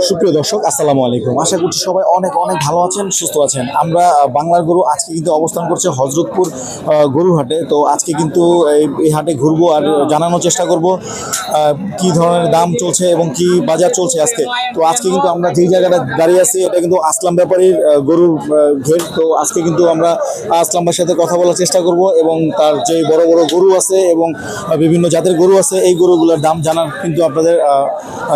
সুপ্রিয় দর্শক আসসালামু আলাইকুম। আশা করছি সবাই অনেক অনেক ভালো আছেন সুস্থ আছেন। আমরা বাংলার গরু আজকে কিন্তু অবস্থান করছে হজরতপুর আহ, গরুর হাটে তো আজকে কিন্তু এই- হাটে ঘুরবো আর জানানোর চেষ্টা করব কি ধরনের দাম চলছে এবং কি বাজার চলছে আজকে। তো আজকে কিন্তু আমরা যেই জায়গাটা দাঁড়িয়ে আছি এটা কিন্তু আসলাম ব্যাপারীর গরুর ঘের। তো আজকে কিন্তু আমরা আসলাম ভাইয়ের সাথে কথা বলার চেষ্টা করব এবং তার যে বড় বড় গরু আছে এবং বিভিন্ন জাতের গরু আছে এই গরুগুলোর দাম জানার কিন্তু আপনাদের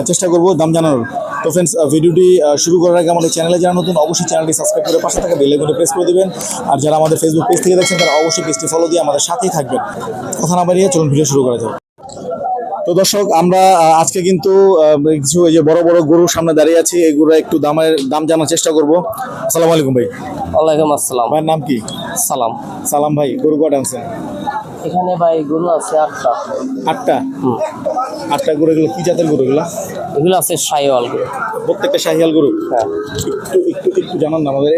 চেষ্টা করব দাম জানানোর। তো ফ্রেন্ডস ভিডিওটি শুরু করার আগে আমাদের চ্যানেলে যারা নতুন অবশ্যই চ্যানেলটি সাবস্ক্রাইব করে পাশে থাকা বেল আইকনে প্রেস করে দিবেন। আর যারা আমাদের ফেসবুক পেজ থেকে দেখছেন তারা অবশ্যই পেজটি ফলো দিয়ে আমাদের সাথেই থাকবেন। কথা না বাড়িয়ে চলুন ভিডিও শুরু করা যাক। তো দর্শক আমরা আজকে কিন্তু কিছু এই যে বড় বড় গরুর সামনে দাঁড়িয়ে আছি। এগুলো একটু দামের দাম জানার চেষ্টা করব। আসসালামু আলাইকুম ভাই। ওয়ালাইকুম আসসালাম। ভাইয়ের নাম কি? সালাম। সালাম ভাই গরু কটা আনছেন? এখানে ভাই গরু আছে আটটা। আটটা? আটটা গরু এগুলো কি জাতের গরু এগুলো? এগুলো আছে সাইওয়াল গরু। প্রত্যেকটা শাহিয়াল গরু? হ্যাঁ। একটু একটু একটু জানান না আমাদের।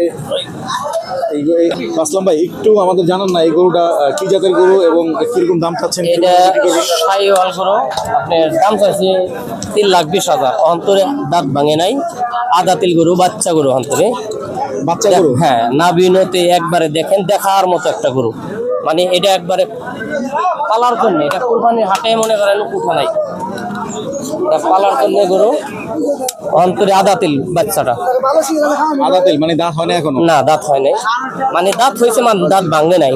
এই- আসলাম ভাই একটু আমাদের জানান না এই গরুটা কি জাতের গরু এবং কীরকম দাম চাচ্ছেন এটা? সাইওয়াল গরু আপনার দাম চাইছে তিন লাখ বিশ হাজার। অন্তরে দাঁত ভাঙে নাই আদা তিল গরু বাচ্চা গরু অন্তরে। বাচ্চা গরু? হ্যাঁ নাবিনতে একবারে দেখেন দেখার মতো একটা গরু। মানে এটা একবারে পালার জন্য এটা কোরবানির হাটে মনে করেন উঠা নাই। পালার জন্য গরু। অন্তরে আদা তিল বাচ্চাটা। আদা তেল মানে দাঁত হয় না এখনও? না দাঁত হয় নাই। মানে দাঁত হয়েছে মানে দাঁত ভাঙে নাই।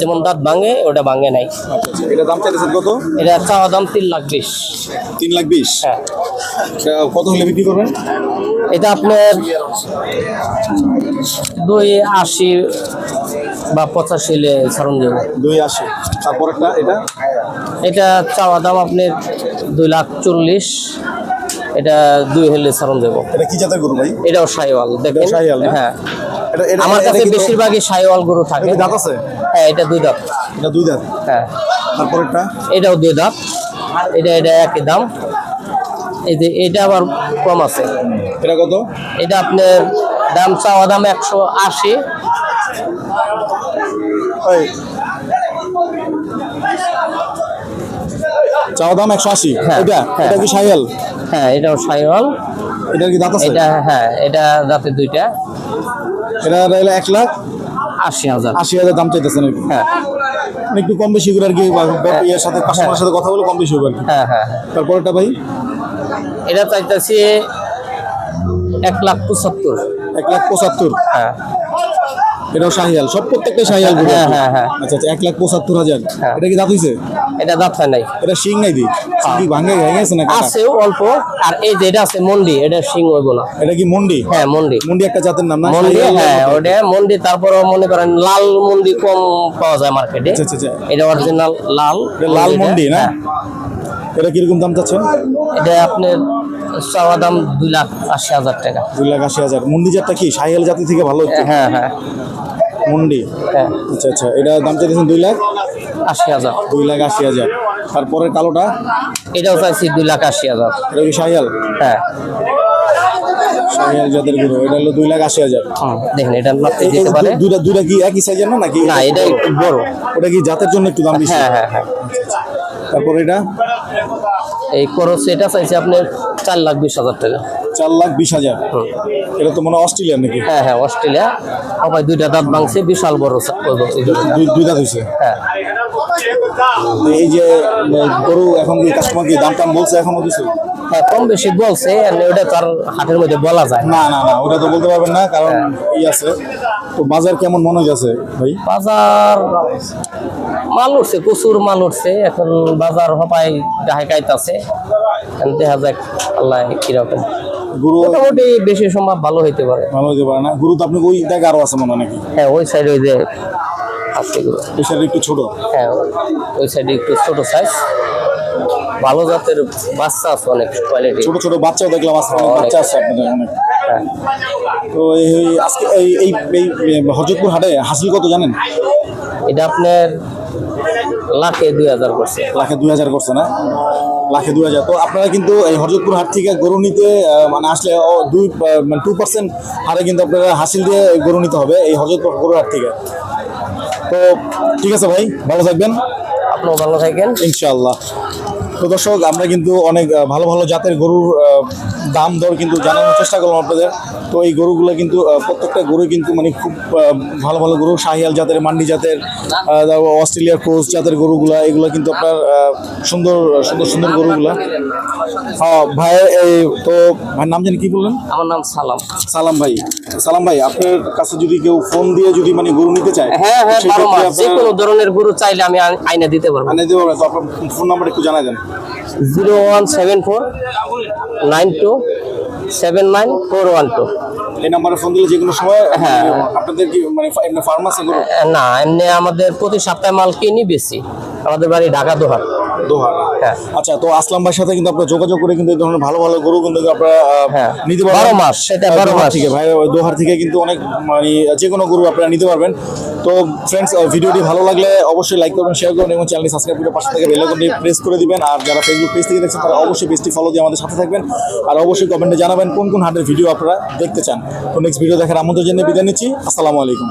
যেমন দাঁত ভাঙে ওটা ভাঙে নাই। আচ্ছা আচ্ছা। এটা দাম চাইতেছেন কত? এটা চাওয়া দাম তিন লাখ বিশ। তিন লাখ বিশ? হ্যাঁ। এটা কত হলে বিক্রি করবেন? এটা আপনার দুই আশি বা পঁচাশি হলে ছাড়ুন যাবে দুই আশি। তারপর একটা এটা? এটা চাওয়া দাম আপনার দুই লাখ চল্লিশ। এটা দুই হলে ছাড়ুন যাব এটা কি জাতের গরু ভাই? এটাও সাইওয়াল দেখেন? শাহিওয়াল হ্যাঁ। আমার কাছে বেশিরভাগই সাইওয়াল গরু থাকে। দাঁত আছে? হ্যাঁ এটা দুই দাঁত। এটা দুই দাঁত? হ্যাঁ। তারপর একটা এটাও দুই দাঁত। এটা এটা একই দাম। এই যে এটা আবার কম আছে। এটা কত? এটা আপনার দাম চাওয়া দাম একশো আশি। চাওয়া দাম একশো আশি। হ্যাঁ, এটা হ্যাঁ। এটা কি শাহিয়াল হ্যাঁ এটাও সাইওয়াল এটা কি দাঁত আছে? এটা হ্যাঁ এটা দাঁতে দুইটা। এটা হলো এক লাখ? আশি হাজার। আশি হাজার দাম চাইতেছেন আর কি। হ্যাঁ। মানে একটু কম বেশি করে আর কি ইয়ের সাথে কাস্টমারের সাথে কথা বলে কম বেশি হবে হ্যাঁ হ্যাঁ হ্যাঁ। তারপরটা ভাই? এটা চাইতেছি এক লাখ পঁচাত্তর। এক লাখ পঁচাত্তর। হ্যাঁ। এটাও শাহিয়াল সব প্রত্যেকটা শাহিয়াল গরু হ্যাঁ, হ্যাঁ, হ্যাঁ। আচ্ছা আচ্ছা এক লাখ পঁচাত্তর হাজার। হ্যাঁ। এটা কি দাঁত হইছে? এটা দাঁত হয় নাই। এটা শিং নাই দি? শিং কি ভাঙে ভেঙে গেছে না আছে অল্প আর এই যে এটা আছে মন্ডি এটা সিং হইব না। এটা কি মন্ডি? হ্যাঁ মন্ডি। মন্ডি একটা জাতের নাম না? মন্ডি হ্যাঁ? ওটা মন্ডি তারপরে মনে করেন লাল মন্ডি কম পাওয়া যায় মার্কেটে আচ্ছা আচ্ছা আচ্ছা। এটা অরিজিনাল লাল এটা লাল মন্ডি না? হ্যাঁ। এটা কীরকম দাম চাচ্ছেন? এটা আপনার চাওয়া দাম দুই লাখ আশি হাজার টাকা। দুই লাখ আশি হাজার। মন্ডি জাতটা কি? শাহিয়াল জাতি থেকে ভালো হচ্ছে হ্যাঁ হ্যাঁ। মন্ডি? হ্যাঁ। আচ্ছা আচ্ছা। এটা দাম চাইতেছেন দুই লাখ? আশি হাজার। দুই লাখ আশি হাজার। তারপরে কালোটা? এটাও চাইছি দুই লাখ আশি হাজার। এটা কি শাহিয়াল? হ্যাঁ। শাহিয়াল জাতের গরু এটা হলো দুই লাখ আশি হাজার। দেখেন এটা মাপতে দিতে পারে। দুইটা দুইটা কি একই সাইজের না নাকি? না এটা একটু বড়। ওটা কি জাতের জন্য একটু দাম বেশি? হ্যাঁ হ্যাঁ হ্যাঁ। তারপর এটা? এই খরচ এটা চাইছে আপনার চার লাখ বিশ হাজার টাকা। চার লাখ বিশ হাজার? এটা তো মনে হয় অস্ট্রেলিয়ার নাকি? হ্যাঁ হ্যাঁ অস্ট্রেলিয়া। সবাই দুইটা দাঁত ভাঙছে বিশাল বড়। দুই দাঁত হয়েছে হ্যাঁ। এই যে গরু এখন কি কাস্টমার কি দাম টাম বলছে এখনও কিছু? হ্যাঁ কম বেশি বলছে আর ওটা তার হাটের মধ্যে বলা যায় না। না না না ওটা তো বলতে পারবেন না কারণ ই আছে। তো বাজার কেমন মনে হচ্ছে ভাই? বাজার মাল উঠছে প্রচুর মাল উঠছে। এখন বাজার গায়ে গাইতাছে এখন দেখা যাক আল্লাহ কীরকম গরু মোটামুটি বেশি সম্ভব ভালো হইতে পারে। ভালো হতে পারে না? গরু তো আপনি ওই আরও আছে মনে নাকি? হ্যাঁ ওই সাইডে ওই যে আছে সাইডে একটু ছোট? হ্যাঁ ওই সাইডে একটু ছোট সাইজ ভালো জাতের বাচ্চা আছে অনেক কোয়ালিটি ছোট ছোট বাচ্চাও দেখলাম আজকে অনেক অনেক। বাচ্চা আছে আপনাদের অনেক। হ্যাঁ। তো এই আজকে এই এই এই হজরতপুর হাটে হাসিল কত জানেন? এটা আপনার লাখে দুই হাজার করছে। লাখে দুই হাজার করছে না? লাখে দুই হাজার। তো আপনারা কিন্তু এই হরজতপুর হাট থেকে গরু নিতে মানে আসলে দুই মানে টু পার্সেন্ট হারে কিন্তু আপনারা হাসিল দিয়ে গরু নিতে হবে এই হরজতপুর গরু হাট থেকে। তো ঠিক আছে ভাই ভালো থাকবেন। আপনিও ভালো থাকেন। ইনশাআল্লাহ। তো দর্শক আমরা কিন্তু অনেক ভালো ভালো জাতের গরুর দাম দর কিন্তু জানানোর চেষ্টা করলাম আপনাদের। তো এই গরুগুলো কিন্তু প্রত্যেকটা গরু কিন্তু মানে খুব ভালো ভালো গরু শাহিয়াল জাতের মান্ডি জাতের অস্ট্রেলিয়ার ক্রোস জাতের গরুগুলা এগুলো কিন্তু আপনার সুন্দর সুন্দর সুন্দর গরুগুলা। হ্যাঁ ভাই এই তো ভাইয়ের নাম জানি কি বললেন? আমার নাম সালাম। সালাম ভাই। সালাম ভাই আপনার কাছে যদি কেউ ফোন দিয়ে যদি মানে গরু নিতে চায় হ্যাঁ হ্যাঁ যে কোনো ধরনের গরু চাইলে আমি আইনে দিতে পারব। আনে দিতে পারবেন। তো আপনার ফোন নাম্বার একটু জানাই দেন। Zero one seven four nine two seven nine four one two. এই নাম্বারে ফোন দিলে যে কোনো সময় হ্যাঁ। আপনাদের কি মানে এমনি ফার্মাসি না এমনি আমাদের প্রতি সপ্তাহে মাল কিনি বেশি। আমাদের বাড়ি ঢাকা দোহার। দোহার। হ্যাঁ। আচ্ছা তো আসলাম ভাইয়ের সাথে কিন্তু আপনারা যোগাযোগ করে কিন্তু এই ধরনের ভালো ভালো গরু কিন্তু আপনারা হ্যাঁ। নিতে পারবেন। বারো মাস, সেটা বারো মাস। থেকে ভাই দোহার থেকে কিন্তু অনেক মানে যে কোনো গরু আপনারা নিতে পারবেন। তো ফ্রেন্ডস ভিডিওটি ভালো লাগলে অবশ্যই লাইক করবেন শেয়ার করবেন এবং চ্যানেলটি সাবস্ক্রাইব করে পাশে থেকে বেল আইকনটি প্রেস করে দিবেন। আর যারা ফেসবুক পেজ থেকে দেখছেন তারা অবশ্যই পেজটি ফলো দিয়ে আমাদের সাথে থাকবেন। আর অবশ্যই কমেন্টে জানাবেন কোন কোন হাটের ভিডিও আপনারা দেখতে চান। তো নেক্সট ভিডিও দেখার আমন্ত্রণ জন্য বিদায় নিচ্ছি। আসসালামু আলাইকুম।